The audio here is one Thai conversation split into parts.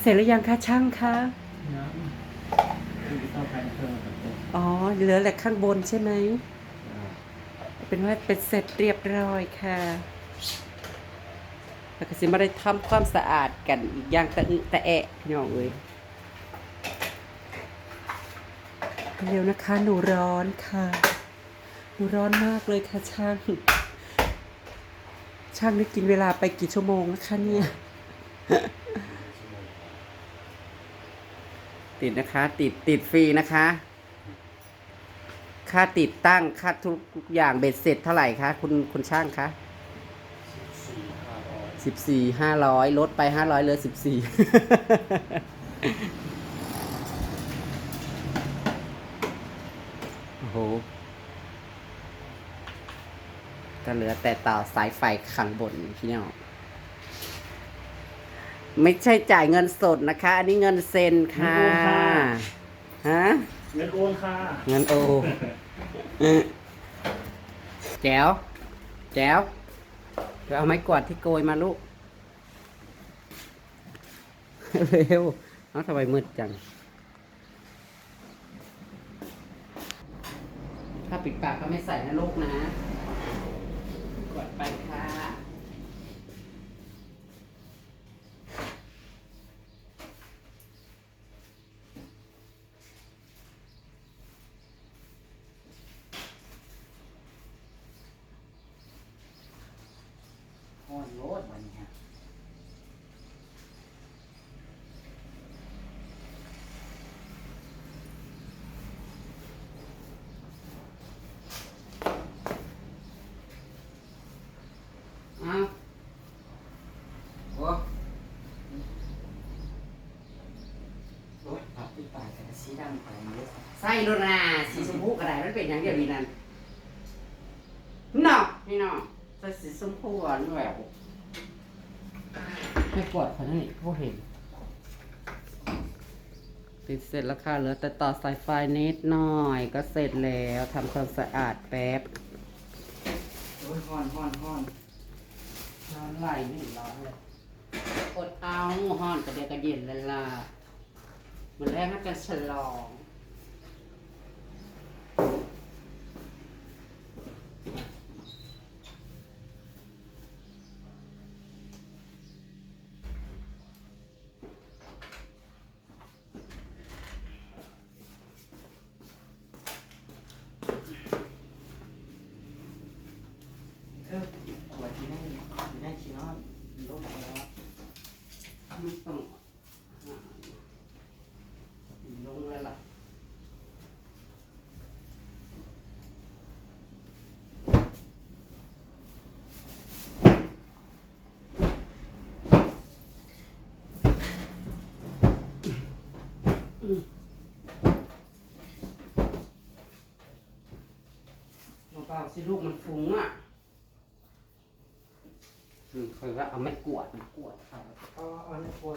เสร็จหรือยังคะช่างคะนะคือต้องการเครื่องกับตัวอ๋อเหลือแต่ข้างบนใช่ไหมเป็นว่าเป็นเสร็จเรียบร้อยค่ะแล้วก็สิมาได้ทำความสะอาดกันอีกอย่างตะอึตะแอะพี่น้องเอ้ยเร็วนะคะหนูร้อนค่ะ หนูร้อนมากเลยค่ะช่าง ช่างได้กินเวลาไปกี่ชั่วโมงนะคะเนี่ย ติดนะคะ ติดติดฟรีนะคะ ค่าติดตั้งค่าทุกอย่างเบ็ดเสร็จเท่าไหร่คะคุณคุณช่างคะสิบสี่ห้าร้อยลดไปห้าร้อยเหลือสิบสี่โอ้โหก็เหลือแต่ต่อสายไฟข้างบนพี่น้อง ไม่ใช่จ่ายเงินสดนะคะ อันนี้เงินเซ็นค่ะ ฮะเงินโอนค่ะเงินโอแจ๋วแจ๋วเดี๋ยวเอาไม้กวาดที่โกยมาลูก เร็วเอ้าทำไมมืดจัง ถ้าปิดปากก็ไม่ใส่นะลูกนะกดไปค่ะ ห้อนโลดวันนี้ฮะ เอาโอ้โอ้ยปรับปิดปากแต่ก็สีดำไปเยอะ ใส่รถนาสีชมพูกระไรมันเป็นอย่างเดียวนี้นั่นเนาะนี่เนาะใส่สีชมพูอะนี่แหววให้ปวดเขานี่พวกเห็น ติดเสร็จแล้วค่ะเหลือแต่ต่อสายไฟนิดหน่อยก็เสร็จแล้วทำความสะอาดแป๊บโอ้ยห้อนห้อนห้อนร้อนไหลไม่เห็นร้อนเลยอดเอาห้อนก็เดี๋ยวก็เย็นแล้วล่ะมันแรกน่าจะฉลอง เออขวดที่ได้ที่ได้ชิ้นนอนลงแล้ว ไม่ต้องลงแล้วล่ะ เบาๆสิลูกมันฟุ้งอะอืมเคยว่าเอาไม่กวาดมากวาดเขาอ๋ออันนี้ควร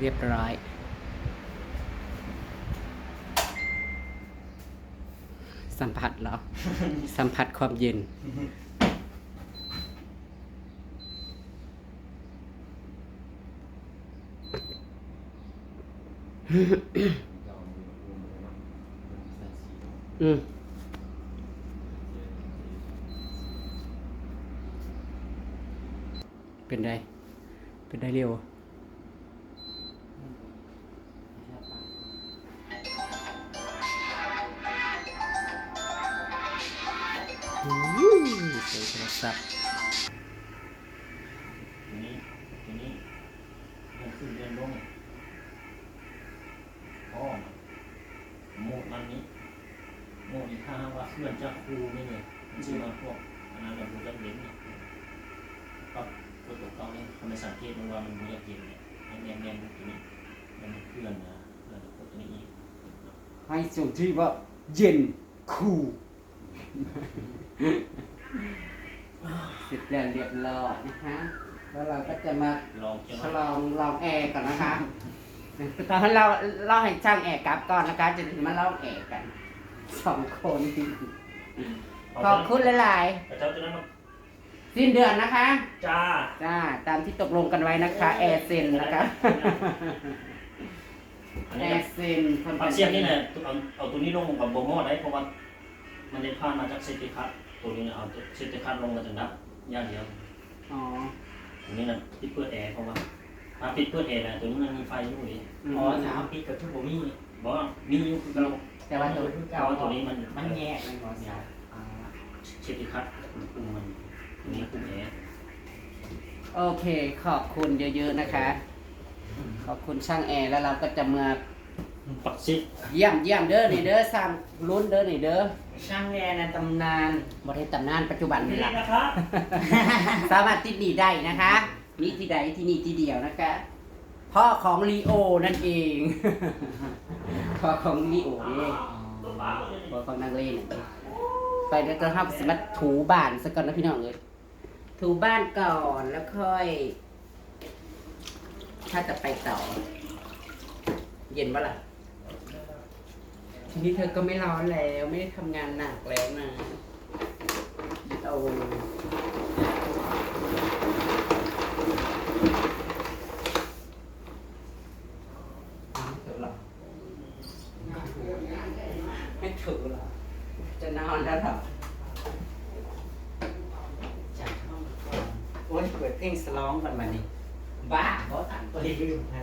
เรียบร้อย สัมผัสเหรอ สัมผัสความเย็น อืมเป็นไดเป็นไดเร็ว ใส่นี้ทีนี้เดือนขึ้นเดือนลงอ๋อโมดมันนี้โมดอีกข้างว่าเพื่อนจ้าครูนี่เลยมันชื่อมาพวกอันนั้นเราดูจักเด่นเนี่ยก็กดตัวเขาเนี่ยทำไมสังเกตว่ามันบูจักเด่นเนี่ยแน่นแน่นตัวนี้มันเคลื่อนนะเคลื่อนกดตัวนี้อีกให้ส่งที่ว่าเย็นคูล เสร็จแล้วเรียบร้อยนะคะ แล้วเราก็จะมาลองจะฉลองลองแอร์ก่อนนะคะตอนนั้นเราเราให้ช่างแอร์กลับก่อนนะคะ จะถึงมาลองแอร์กันสองคนขอบคุณหลายแต่เจ้าจะนั้นมาๆสิ้นเดือนนะคะ จ้า จ้า ตามที่ตกลงกันไว้นะคะ แอร์เซ็นนะคะอันแอนี้ร์เซ็นคนปากเสียงนี่แหละเอาเอาตัวนี้ลงกับโบโม่ได้เพราะว่ามันได้ผ่านมาจากเซติคัต ตัวนี้เนี่ยเอาเซติคัตลงมาจากนับอย่างเดียวอ๋อ ตัวนี้นะปิดเปิดแอร์เพราะว่าถ้าปิดเปิดแอร์นะตัวนี้มันมีไฟอยู่นี่มอ๋อสามปีกับทุกบ่มีบอกว่ามีอยู่คือเราแต่ว่าตัวแต่ว่าตัวนี้มันมันแยกมันบ่เสียอ่าเซติคัตคุมมันตัวนี้คุมแอร์โอเค ขอบคุณเยอะๆนะคะ ขอบคุณช่างแอร์แล้วเราก็จะมา ปักซิเยี่ยมเยี่ยมเด้อนี่เด้อสร้างลุ้นเด้อนี่เด้อช่างแย่ในตำนานบริตำนานปัจจุบันนี่นี่ละนะครับสามารถติดหนีได้นะคะมีที่ใดที่นี่ที่เดียวนะคะ พ่อของลีโอนั่นเอง พ่อของลีโอนี่พ่อของนางเล่นนไปแล้วก็ห้ามสมัติถูบ้านสักก่อนนะพี่น้องเลยถูบ้านก่อนแล้วค่อย ถ้าจะไปต่อ เย็นปะล่ะ ทีนี้เธอก็ไม่ร้อนแล้ว ไม่ได้ทำงานหนักแล้วนะโอ้ไม่ถือหรอ จะนอนแล้วเหรอ จากห้องก่อนโอ้ยเปิดเพลงสร้องกันมานี่ บ้าเพราะต่าง ก็ได้ลืมให้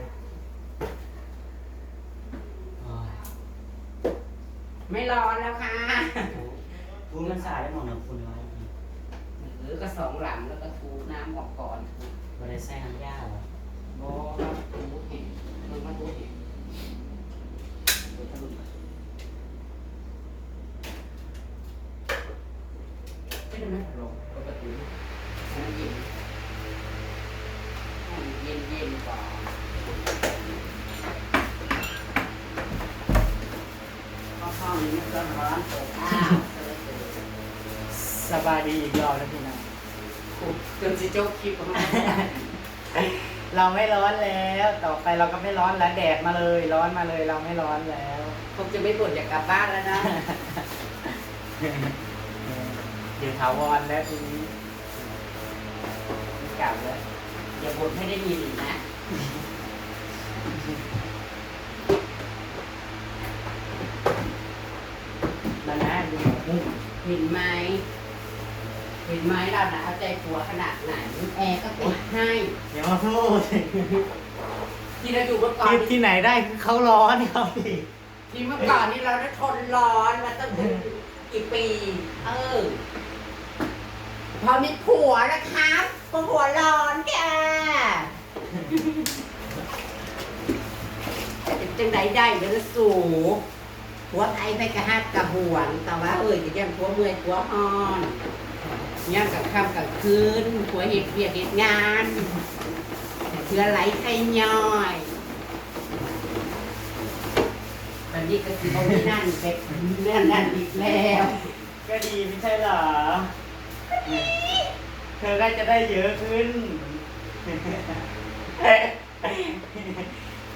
โอ้ย ไม่ร้อนแล้วค่ะคุณมันสายได้หมดนะคุณไว้หรือก็สองหลังแล้วก็ทูน้ำออกก่อนบ่ได้ใส่น้ำยาหรอโอ้ทูเห็นมันมาทูเห็นดูทะลุไม่ได้ไหมลงปกติให้มันเย็นให้มันเย็นเย็นก่อนเพราะห้องนี้มันก็ร้อนอบอ้าวเออเออ สบายดีอีกรอบแล้วพี่น้องจนสิโจ๊กคลิปของเราเราไม่ร้อนแล้ว ต่อไปเราก็ไม่ร้อนแล้วแดดมาเลย ร้อนมาเลยเราไม่ร้อนแล้วคงจะไม่บ่นอยากกลับบ้านแล้วนะเดี๋ยวถาวรแล้วทีนี้ไม่กลับแล้วอย่าบ่นให้ได้ยินอีกนะ มานะดูมุ้ง เห็นไหมเห็นไหมเราหนาวใจผัวขนาดไหนแอร์ก็ติดให้อย่ามาพูดที่เราอยู่เมื่อก่อนที่ที่ไหนได้คือเขาร้อนครับพี่ ที่เมื่อก่อนนี่เราได้ทนร้อนมาตั้งกี่ปี เออ พอมีผัวนะครับก็หัวร้อนแกแต่เป็นจังใดได้เด้อสู ผัวไทยไปกระหักกระหวงแต่ว่าเอ้ยจะยังผัวเมื่อยผัวฮอนย่างกับค่ำกับคืนผัวเห็ดเวียกเห็ดงานเพื่อไหลไข่ย่อยตอนนี้ก็คือเอาที่นั่นไปนั่นนั่นอีกแล้วก็ดีไม่ใช่เหรอ เธอก็จะได้เยอะขึ้น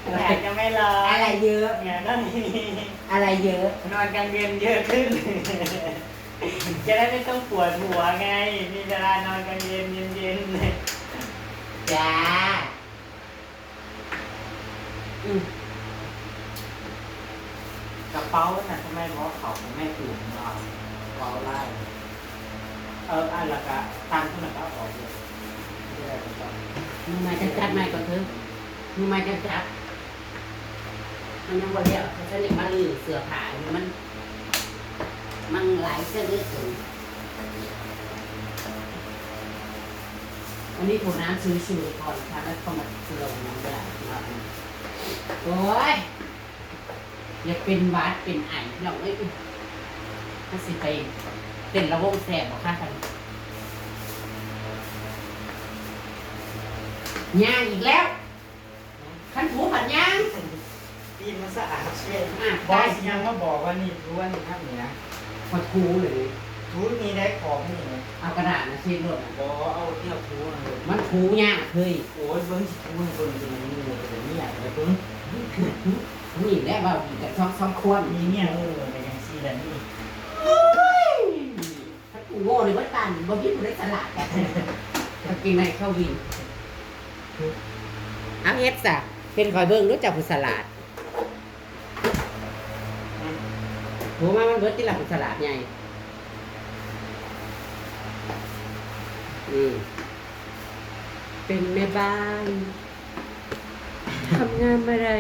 แต่จะไม่ร้อนอะไรเยอะเนี่ยนั่นนี่อะไรเยอะ นอนกลางเวียนเยอะขึ้น จะได้ไม่ต้องปวดหัวไง มีเวลานอนกลางเย็นเย็นๆจ้าอืมกระเป๋าน่ะทำไมเพราะเขาไม่ถูกเราเป๋าไล่เอออันละกะตังค์คนละก็ออกเลยไม่ได้กระเป๋ามือไม้จัดจัดไม้ก่อนเถอะมือไม้จัดจัด มันยังบ่เรียกเขาจะเรียกมาลือเสือผาอยู่มัน มันหลายเส้นเลือดสูงวันนี้ผมน้ำซื้อชูก่อนค่ะแล้วก็มาสลงน้ำได้โอ้ยอย่าเป็นหวัดเป็นไอพี่น้องเอ้ยถ้าสิไปเต้นระวงแสบบอกค่ะกันย่างอีกแล้วขันถูผัดย่าง ตีนมันสะอาดเช่น อะ บอได้สยังมาบอกว่านี่รู้ว่านี่ทำนี่นะผัดถูเลยทูดนี้ได้ของนี่นะเอากระดาษมาเช็ดรถอะบอเอาเที่ยวทูดเลยมันถูยากเคยโอ้ยเบิ้งสิทูดเบิ้งจะมีงูแต่นี่อยากเลยเบิ้งนี่แหละว่าอีกแต่ช่องช่องควรมีเนี่ยเออแต่ยังซีแลนี่ถ้ากูโง่เลยว่าตันบ่พี่กูได้สลัดกันตะกี้ในเข้าวินเอาเฮ็ดซะเป็นคอยเบิ่งรู้จักผู้สลัด โหมามันเบิดที่หลักผู้สลัดใหญ่นี่เป็นแม่บ้านทำงานมาได้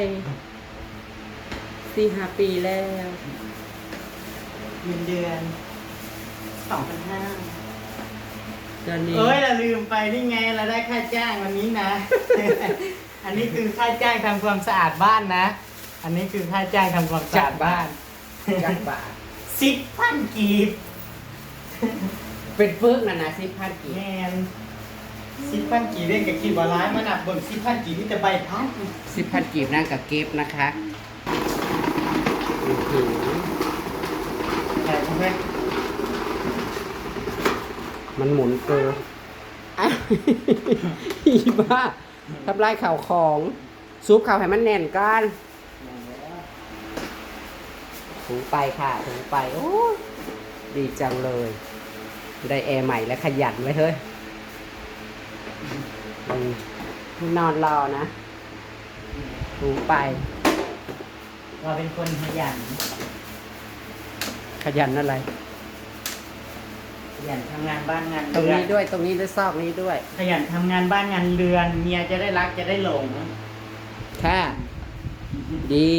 สี่ห้าปีแล้วเงินเดือนสองพันห้าตอนนี้เอ้ยเราลืมไปนี่ไงเราได้ค่าจ้างวันนี้นะ อันนี้คือค่าจ้างทำความสะอาดบ้านนะ อันนี้คือค่าจ้างทำความสะอาดบ้าน จักบาทสิบพันกีบเป็นเฟิกนะนะสิพันกี่แมนสิบพันกีบเล่นกับกีบอลร้ายมันหนักบนสิบพันกีบที่จะใบพัดสิพันกีบนั่งกับเก็บนะคะอื้อหือแต่ทำไมมันหมุนเกินอะ อีบ้าทำลายข่าวของ ซุปข่าวให้มันแน่นก่อน ถูไปค่ะถูไปโอ้ยดีจังเลย ได้แอร์ใหม่และขยันไว้เฮ้ยอืมนอนรอนะถูไป เราเป็นคนขยัน ขยันอะไร ขยันทำงานบ้านงานตรงเรือนนี้ด้วยตรงนี้ด้วยซอกนี้ด้วย ขยันทำงานบ้านงานเรือนเมียจะได้รักจะได้หลง ค่ะ ดี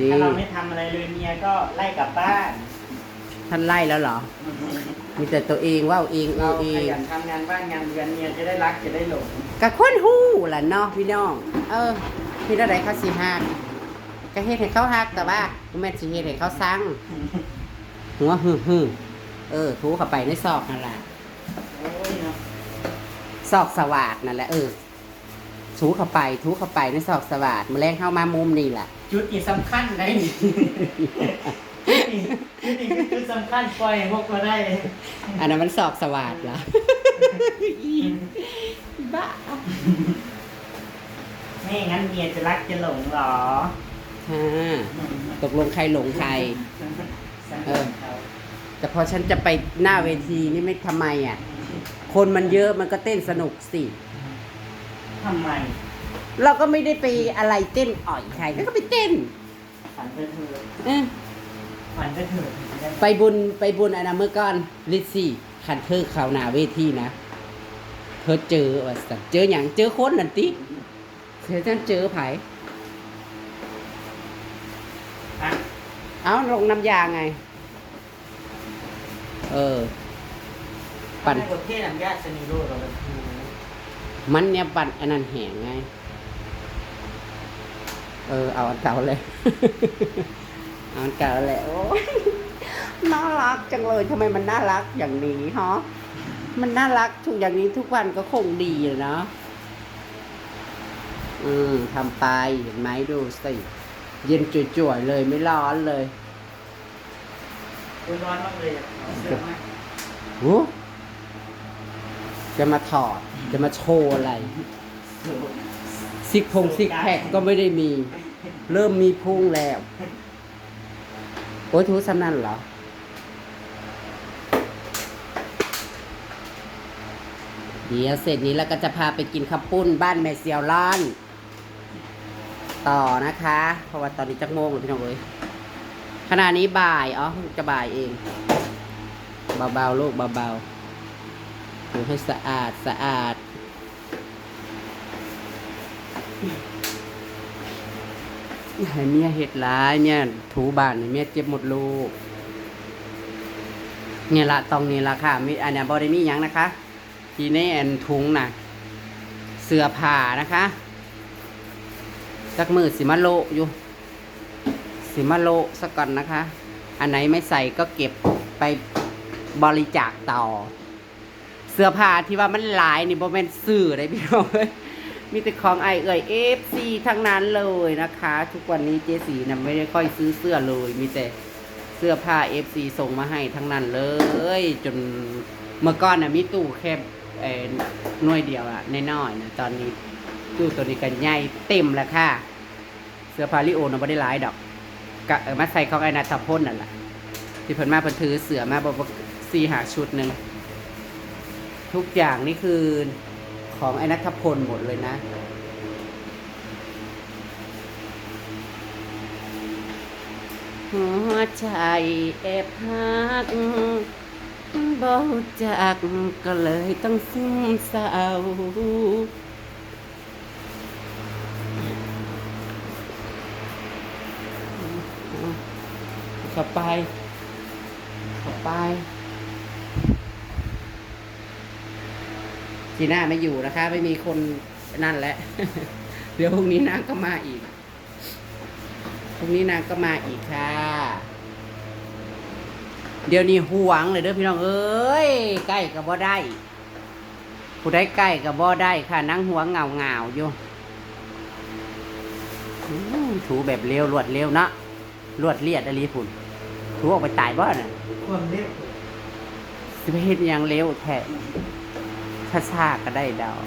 ดีถ้าเราไม่ทำอะไรเลยเมียก็ไล่กลับบ้าน ท่านไล่แล้วเหรอ มีแต่ตัวเองว่าเองเอเราอเอขงยันทำงานบ้านงานเรือนเมียจะได้รักจะได้หลงกะค้นหู้ล่ะเนาะพี่น้อง เออพี่อะไรเขาสิฮักกะเฮ็ดให้เขาฮักแต่ว่าบ่แม่นสิเฮ็ดให้เขาสั่งหัวหึ่หึ่เออถูเข้าไปในซอกนั่นแหละโอ้ยเนาะ ซอกสวัสดนั่นแหละเออ ถูเข้าไปถูเข้าไปในซอกสวัสดแมลงเข้ามามุมนี่แหละจุดที่สำคัญได้นี่จุดนี้จุดนี้คือจุดสำคัญปล่อยให้พวกเราได้ อันนั้นมันซอกสวัสดเหรออีบ้าไม่งั้นเมียจะรักจะหลงเหรอฮ่าตกลงใครหลงใครเออแต่พอฉันจะไปหน้าเวทีนี่ไม่ทำไมอะ คนมันเยอะมันก็เต้นสนุกสิ ทำไมเราก็ไม่ได้ไปอะไรเต้นอ่อยใครแล้วก็ไปเต้นฝันไปเถอะเออฝันไปเถอะไปบุญไปบุญอันนั้นเมื่อก่อนลิซซี่คันเธอข่าวหน้าเวทีนะเธอเจอว่าสัตว์เจออย่างเจอคนนั่นติเธอจะเจอไผอะเอาลงน้ำยาไง เออ ปั่นในประเทศอันญาติสนิโรธเราเป็นครู มันเนี่ยปั่นอันนั้นแหงไง เออ เอาอันเก่าเลย เอาอันเก่าแหละโอ้ยน่ารักจังเลยทำไมมันน่ารักอย่างนี้ฮะมันน่ารักทุกอย่างนี้ทุกวันก็คงดีอะเนาะอืมทำไปเห็นไหมดูสิเย็นจ่วยๆเลยไม่ร้อนเลยคุณร้อนมากเลยอะเอาเสื้อมาโอ้ จะมาถอด จะมาโชว์อะไรซิกพงซิกแพคก็ไม่ได้มี เริ่มมีพุงแล้ว โอ้ยทูสำนันเหรอ เดี๋ยวเสร็จนี้แล้วก็จะพาไปกินข้าวปุ้นบ้านแม่เซียวล้านต่อนะคะ เพราะว่าตอนนี้จักโมงพี่น้องเอ้ยขณะนี้บ่าย อ๋อจะบ่ายเอง เบาๆ ลูกเบาๆ ถูให้สะอาดสะอาด ให้เมียเห็ดร้ายเนี่ยถูบ้านให้เมียเจ็บหมดลูกเนี่ยละตรงนี้ละค่ะมีอันนี้บริมียังนะคะ ทีนี้อันถุงน่ะเสื้อผ้านะคะสักมือสิมาโลอยู่สิมาโลสักก่อนนะคะ อันไหนไม่ใส่ก็เก็บไปบริจาคต่อ เสื้อผ้าที่ว่ามันหลายนี่บ่แม่นซื้อได้พี่น้องเอ้ยมีแต่ของไอเอ่ยเอฟซีทั้งนั้นเลยนะคะ ทุกวันนี้เจสีนะไม่ได้ค่อยซื้อเสื้อเลย มีแต่เสื้อผ้าเอฟซีส่งมาให้ทั้งนั้นเลย จนเมื่อก่อนน่ะมีตู้แค่เอ่อหน่วยเดียวอะน้อยๆนะตอนนี้ตู้ตัวนี้กันใหญ่เต็มแล้วค่ะ เสื้อผ้าลิโอนะไม่ได้หลายดอกกะเออมาใส่ของไอ้นาตาพ่นนั่นแหละที่เพิ่นมาเพิ่นถือเสือมาบอกว่าสี่หาชุดหนึ่ง ทุกอย่างนี่คือของไอ้นัทพลหมดเลยนะ หัวใจแอบหักบอกจากก็เลยต้องซึมเศร้าข้าไปข้าไป จีน่าไม่อยู่นะคะ ไม่มีคนนั่นแหละ เดี๋ยวพรุ่งนี้นางก็มาอีกพรุ่งนี้นางก็มาอีกค่ะ เดี๋ยวนี้ห่วงเลยเด้อพี่น้องเอ้ยใกล้กับบ่ได้ผู้ได้ใกล้กับบ่ได้ค่ะ นั่งหัวเงาเงาๆอยู่อื้อถูแบบเร็วรวดเร็วเนาะรวดเลียดอะไรพุ่นถูออกไปตายบ่น่ะความเร็วสิไปเฮ็ดอิหยังเร็วแท้ช้าชาๆก็ได้ดาว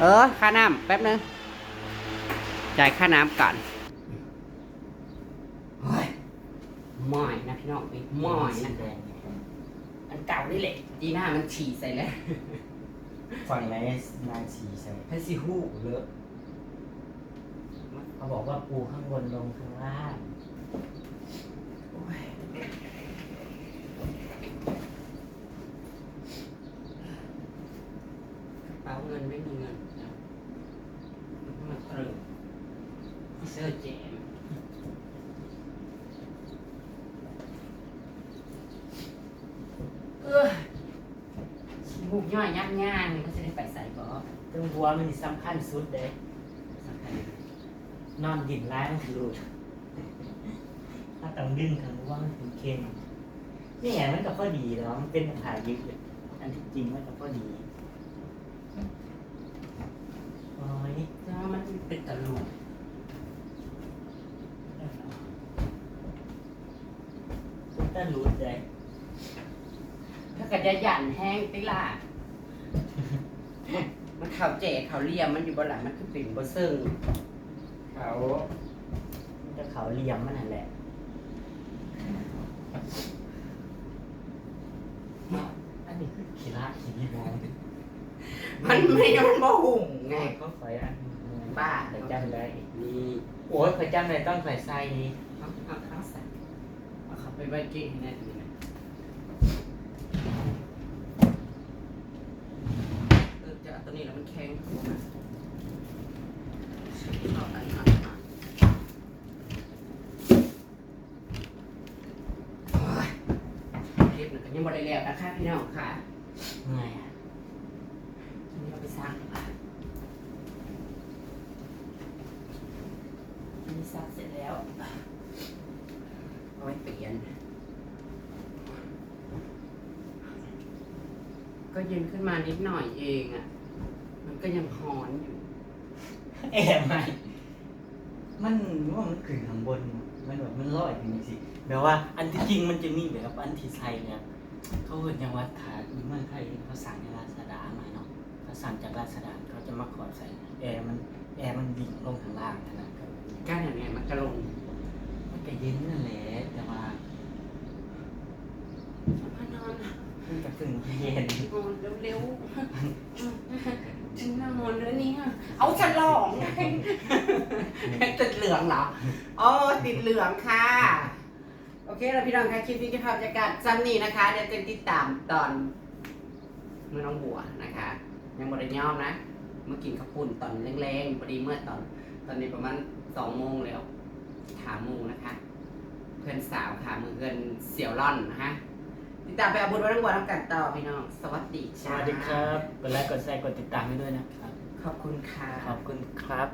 เออ ค่าน้ำแป๊บนึง จ่ายค่าน้ำก่อนเฮ้ยหม้อยนะพี่น้องนี่หม้อยนะอันเก่านี่แหละจีน่ามันฉี่ใส่แล้วฝั่งไหนนายสีใส่ให้สิฮู้เลอะเขาบอกว่าปูข้างบนลงข้างล่าง โอ้ยกระเป๋าเงินไม่มีเงินนะมันมาเตรึงเสื้อแจม เออขี้มูกย่อยยับย่างนี่ก็จะได้ไปใส่ก่อ ตรงหัวมั นี่สำคัญสุดเลยสำคัญนอนดินร้ายมันถือถ้าต้องดึงทางว่ามันถึงเค็มนี่ไงมันก็พอดีแล้วมันเป็นผ่ายึดอันที่จริงมันก็พอดีโอ้ยแล้วมันเป็นตะลุกซุปเตอร์รูดเลยถ้ากิดจะยันแห้งติล่ะ มันเข่าเจ๋เขาเลียมมันอยู่บนหลังมันคือปิ่นบนซึ่งเขามันจะเขาเหลี่ยมมันนั่นแหละอันนี้คือขีระขีนิมองมันไม่มันบ่หุ่งไงไงก็ใส่อันบ้าแต่จำได้นี่โอ้ยเคยจำได้ต้องใส่ไส้นี้เอาเอาข้าวใส่เอาเขาไปไว้เก่งแน่ดีนะเออจะเอา ตัวนี้แล้วมันแข็งเอาอันนั้นมาโอ้ยคลิปหนึ่งยังบ่ได้แล้วนะคะพี่น้องค่ะเหนื่อยอะนี้เอาไปซักดีกว่าอันนี้ซักเสร็จแล้วเอาไว้เปลี่ยนก็เย็นขึ้นมานิดหน่อยเองอะ่ะ ก็ยังร้อนอยู่ แอบไหมมันว่ามันขึ้นข้างบน มันแบบมันลอยอย่างนี้สิแบบว่าอันที่จริงมันจะมีแบบอันที่ใส่เนี่ยเขาเห็นยังว่าถาอยู่เมืองไทยเขาสั่งในราชดามาเนาะเขาสั่งจากราชดาเขาจะมาขอใส่แอร์มันแอร์มันดิ่งลงข้างล่างขนาดนั้นก้านอย่างเนี้ยมันกระลงมันก็เย็นนั่นแหละแต่ว่า มานอน มันก็เพิ่งเย็นนอนเร็วฉันนอนแล้วเนี่ยเอาฉลองไงติดเหลืองเหรออ๋อติดเหลืองค่ะ โอเคแล้วพี่น้องคะคลิปนี้จะภาพบรรยากาศซ้ำนี้นะคะ เดี๋ยวจะติดตามตอนเมื่อน้องบัวนะคะ ยังบริย่อมนะ เมื่อกินข้าวปุ้นตอนแรงๆพอดีเมื่อตอน ตอนนี้ประมาณสองโมงแล้วถามโมงนะคะ เพื่อนสาวค่ะมือเพื่อนเสี่ยวร่อนนะคะ ติดตามไปเอาบุญวัดทั้งวันทั้งกันต่อพี่น้อง สวัสดีสจ้าวัสดีครับ กดไลค์ กดแชร์ กดติดตามให้ด้วยนะครับ ขอบคุณค่ะ ขอบคุณครับ